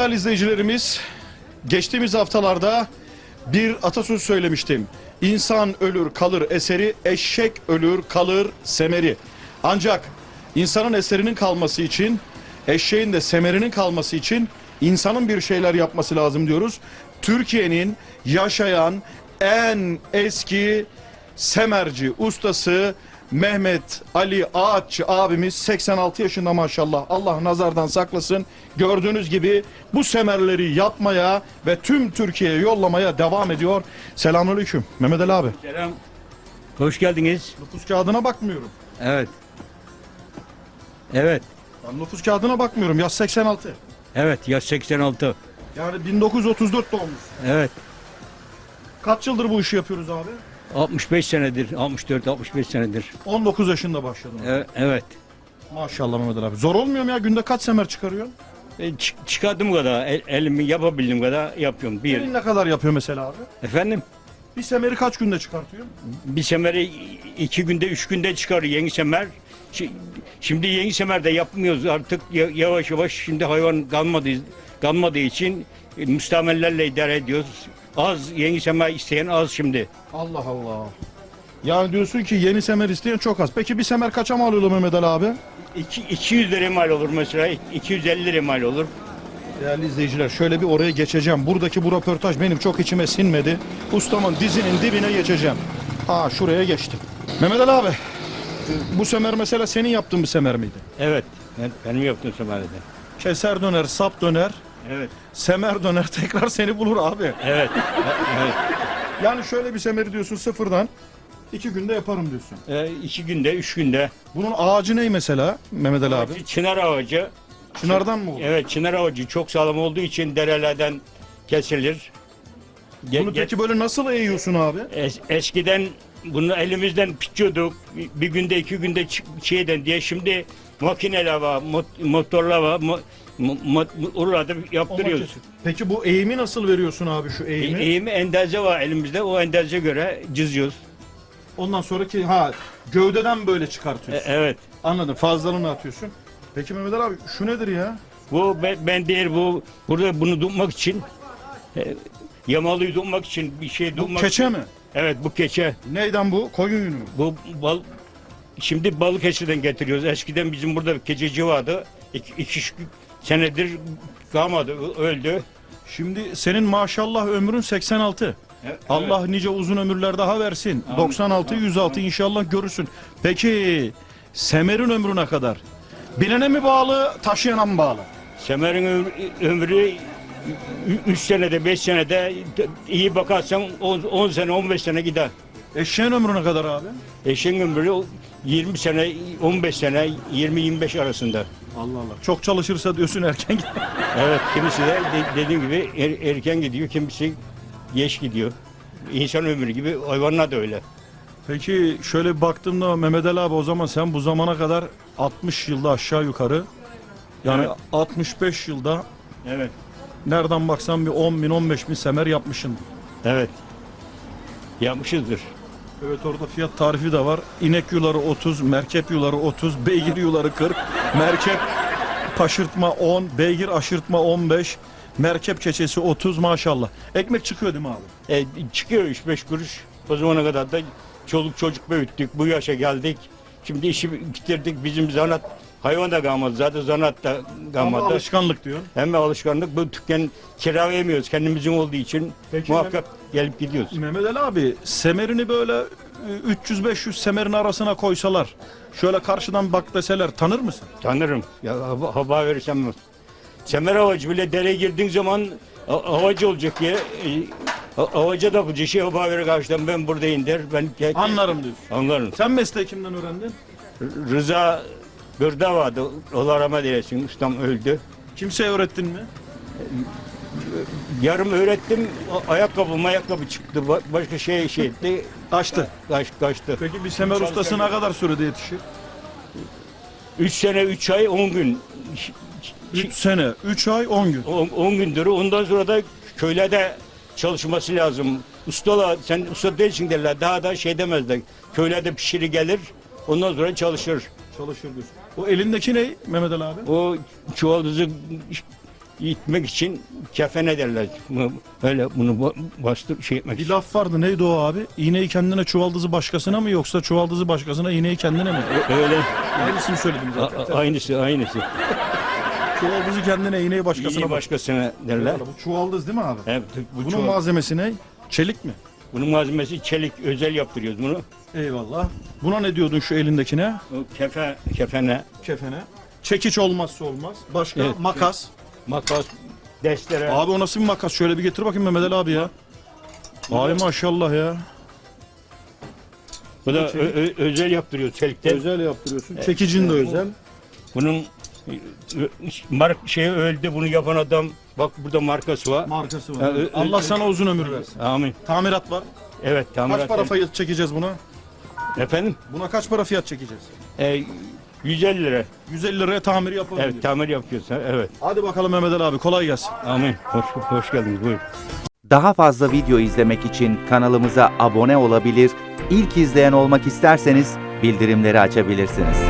değerli izleyicilerimiz, geçtiğimiz haftalarda bir atasöz söylemiştim. İnsan ölür kalır eseri, eşek ölür kalır semeri. Ancak insanın eserinin kalması için, eşeğin de semerinin kalması için insanın bir şeyler yapması lazım diyoruz. Türkiye'nin yaşayan en eski semerci ustası Mehmet Ali Ağaççı abimiz 86 yaşında maşallah. Allah nazardan saklasın. Gördüğünüz gibi bu semerleri yapmaya ve tüm Türkiye'ye yollamaya devam ediyor. Selamünaleyküm Mehmet Ali abi. Selam. Hoş geldiniz. Nüfus kağıdına bakmıyorum. Evet. Evet. Ben nüfus kağıdına bakmıyorum. Yaş 86. Evet. Yaş 86. Yani 1934 doğmuş. Evet. Kaç yıldır bu işi yapıyoruz abi? 65 senedir. 64 65 senedir. 19 yaşında başladım. E- Evet. Maşallah Mehmet Ali abi. Zor olmuyor mu ya? Günde kaç semer çıkarıyorsun? E, çı- çıkardığım kadar, el- elimi yapabildiğim kadar yapıyorum. Bir. Elin ne kadar yapıyor mesela abi? Efendim? Bir semeri kaç günde çıkartıyor? Bir semeri iki günde, üç günde çıkarıyor yeni semer. Şi- Şimdi yeni semer de yapmıyoruz artık Ya- yavaş yavaş şimdi hayvan kalmadı, kalmadığı için e, müstamellerle idare ediyoruz. Az yeni semer isteyen az şimdi. Allah Allah. Yani diyorsun ki yeni semer isteyen çok az. Peki bir semer kaça mal alıyor Mehmet Ali abi? İki, 200 lira mal olur mesela, 250 lira mal olur. Değerli izleyiciler şöyle bir oraya geçeceğim. Buradaki bu röportaj benim çok içime sinmedi. Ustamın dizinin dibine geçeceğim. Ha şuraya geçtim. Mehmet Ali abi bu semer mesela senin yaptığın bir semer miydi? Evet, ben, benim yaptığım semerde. Keser döner, sap döner, Evet, semer döner tekrar seni bulur abi. evet, evet. Yani şöyle bir semeri diyorsun sıfırdan iki günde yaparım diyorsun. E, iki günde, üç günde. Bunun ağacı ne mesela Mehmet Ali abi? Çınar ağacı, Çınardan mı olur? evet çınar ağacı çok sağlam olduğu için derelerden kesilir. Ge- Bunu ge- peki böyle nasıl eğiyorsun abi? Es- eskiden bunu elimizden piçiyorduk. Bir günde iki günde şeyden diye şimdi makineler var, mot- motorlar var. Mo- yaptırıyoruz. Peki bu eğimi nasıl veriyorsun abi şu E- eğimi? Eğimi endeze var elimizde. O endeze göre çiziyoruz. Ondan sonraki ha gövdeden böyle E- çıkartıyorsun. evet. Anladım. Fazlalığını atıyorsun. Peki Mehmet abi şu nedir ya? Bu ben, ben değil bu burada bunu tutmak için e, yamalıyı tutmak için bir şey Bu tutmak keçe mi? Evet bu keçe. Neyden bu? Koyun yünü mü? Bu bal şimdi Balıkesir'den getiriyoruz. Eskiden bizim burada bir keçeci vardı. İki, iki senedir kalmadı, öldü. Şimdi senin maşallah ömrün 86. Evet. Allah nice uzun ömürler daha versin. 96, 106 inşallah görürsün. Peki Semer'in ömrüne kadar bilene mi bağlı, taşıyana mı bağlı? Semer'in ömrü 3 senede 5 senede iyi bakarsan 10 sene 15 sene gider. Eşeğin ömrüne kadar abi. Eşin ömrü 20 sene 15 sene 20-25 arasında. Allah Allah. Çok çalışırsa diyorsun erken. Evet kimisi de de- dediğim gibi er- erken gidiyor kimisi geç gidiyor. İnsan ömrü gibi hayvanlar da öyle. Peki şöyle baktığımda Mehmet Ali abi o zaman sen bu zamana kadar 60 yılda aşağı yukarı yani Evet. 65 yılda Evet. Nereden baksan bir 10 bin 15 bin semer yapmışsın. Evet. Yapmışızdır. Evet orada fiyat tarifi de var. İnek yuları 30, merkep yuları 30, beygir yuları 40, merkep paşırtma 10, beygir aşırtma 15, merkep keçesi 30 maşallah. Ekmek çıkıyor değil mi abi? E, çıkıyor 3-5 kuruş. O zamana kadar da çoluk çocuk büyüttük. Bu yaşa geldik. Şimdi işi bitirdik. Bizim zanat hayvan da kalmadı. Zaten zanat da Ama kalmadı. alışkanlık diyor. Hem de alışkanlık. Bu dükkan kira vermiyoruz. Kendimizin olduğu için Peki muhakkak gelip gidiyoruz. Mehmet Ali abi semerini böyle e, 300-500 semerin arasına koysalar şöyle karşıdan bak deseler tanır mısın? Tanırım. Ya hava, hava verirsem? Semer havacı bile dereye girdiğin zaman ha- havacı olacak diye e, ha- havaca da bu şey hava verir karşıdan ben buradayım der. Ben Anlarım diyorsun. Anlarım. Sen mesleği kimden öğrendin? Rıza Börde vardı. Allah rahmet eylesin. Ustam öldü. Kimseye öğrettin mi? Yarım öğrettim. Ayakkabı ayakkabı çıktı. Ba- Başka şey şey etti. Açtı. Kaç, kaçtı. Peki bir semer Çalışan ustası ne yok. kadar sürede yetişir? 3 sene 3 ay 10 gün. 3 sene, 3 ay, 10 gün. 10 gündür. Ondan sonra da köylerde çalışması lazım. Ustala sen usta değilsin derler. Daha da şey demezler. Köylerde pişiri gelir. Ondan sonra çalışır. Çalışır diyorsun. O elindeki ne Mehmet Ali abi? O çuvaldızı itmek için kefene derler. Öyle bunu ba- bastır şey etmek Bir için. laf vardı neydi o abi? İğneyi kendine çuvaldızı başkasına mı yoksa çuvaldızı başkasına iğneyi kendine mi? Öyle Aynısını söyledim a- zaten. a- aynısı aynısı. Çuvaldızı kendine iğneyi başkasına bak. başkasına derler. Bu çuvaldız değil mi abi? Evet, bu Bunun çok- malzemesi ne? Çelik mi? Bunun malzemesi çelik özel yaptırıyoruz bunu. Eyvallah. Buna ne diyordun şu elindekine? O kefe kefene Kefene. Çekiç olmazsa olmaz. Başka Evet. makas. makas destere. Abi o nasıl bir makas? Şöyle bir getir bakayım Mehmet Ali abi ya. Ay maşallah ya. Bu da ö- ö- özel yaptırıyoruz çelikten. Özel yaptırıyorsun. Çekicin de özel. Bunun mark şey öldü bunu yapan adam bak burada markası var. Markası Ha, ö- Allah sana uzun ömür versin. Amin. Tamirat var. Evet tamam. Kaç para fiyat çekeceğiz buna? Efendim? Buna kaç para fiyat çekeceğiz? E, 150 lira. 150 liraya tamir yapalım. Evet tamir yapıyoruz. ha, Evet. Hadi bakalım Mehmet Ali abi kolay gelsin. Amin. Hoş, hoş geldiniz. Buyurun. Daha fazla video izlemek için kanalımıza abone olabilir, ilk izleyen olmak isterseniz bildirimleri açabilirsiniz.